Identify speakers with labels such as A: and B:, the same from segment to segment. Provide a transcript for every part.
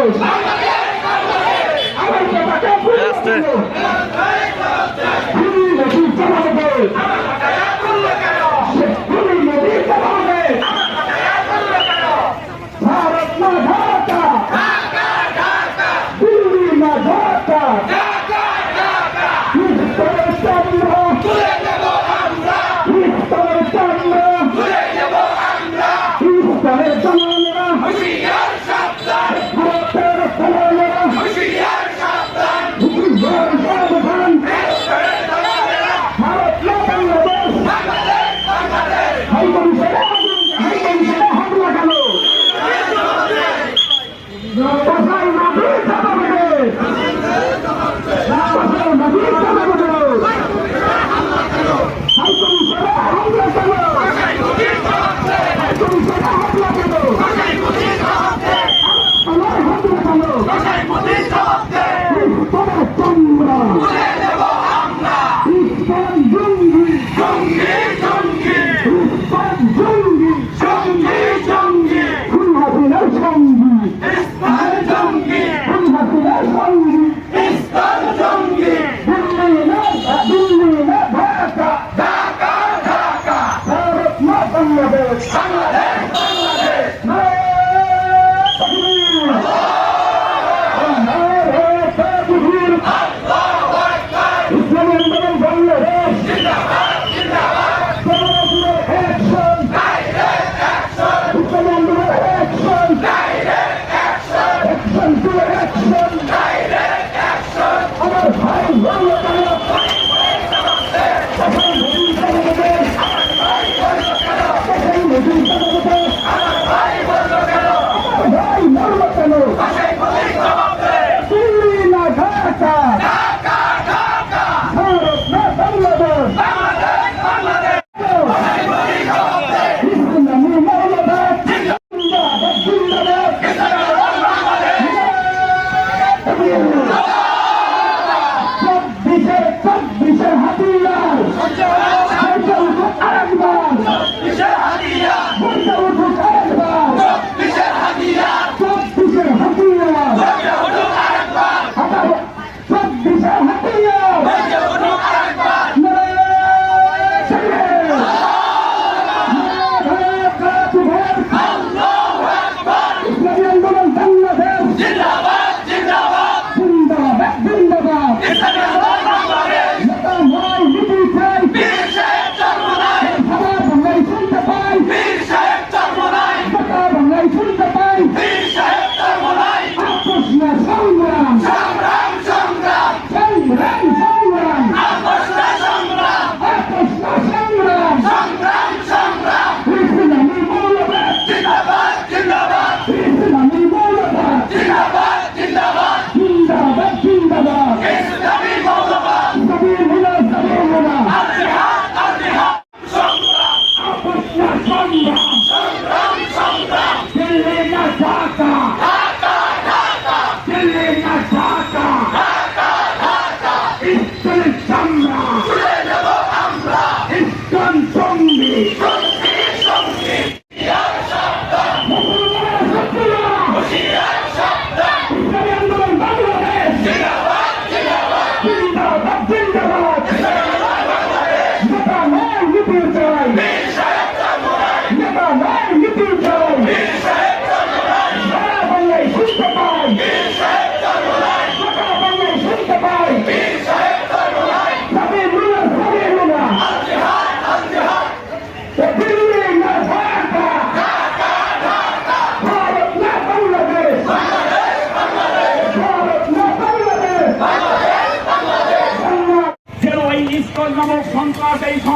A: Rose.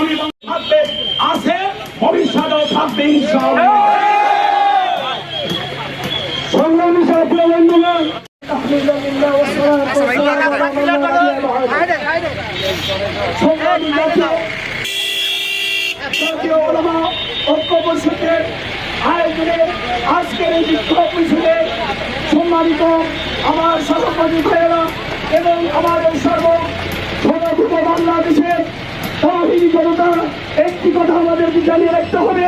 B: থাকবে আছে ভবিষ্যতেও থাকবে সম্মানিত আমার সহকর্মী ভাইয়েরা এবং আমাদের সর্ব সর্বভূত বাংলাদেশের তহিদি জনতা একটি কথা আমাদেরকে জানিয়ে রাখতে হবে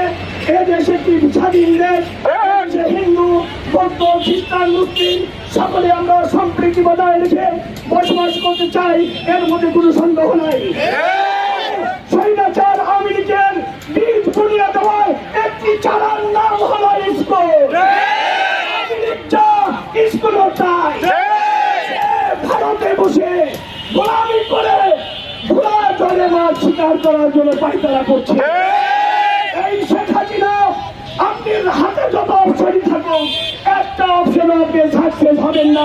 B: এ দেশ একটি স্বাধীন দেশ হিন্দু বৌদ্ধ খ্রিস্টান মুসলিম সকলে আমরা সম্প্রীতি বজায় রেখে বসবাস করতে চাই এর মধ্যে কোনো সন্দেহ নাই। স্বৈরাচার ঘোড়া জলে শিকার করার জন্য পাইতারা করছে। এই! শেখ হাসিনা আপনি হাতে যত অপশনই থাকুন একটা অপশন আপনি সাকসেস হবেন না।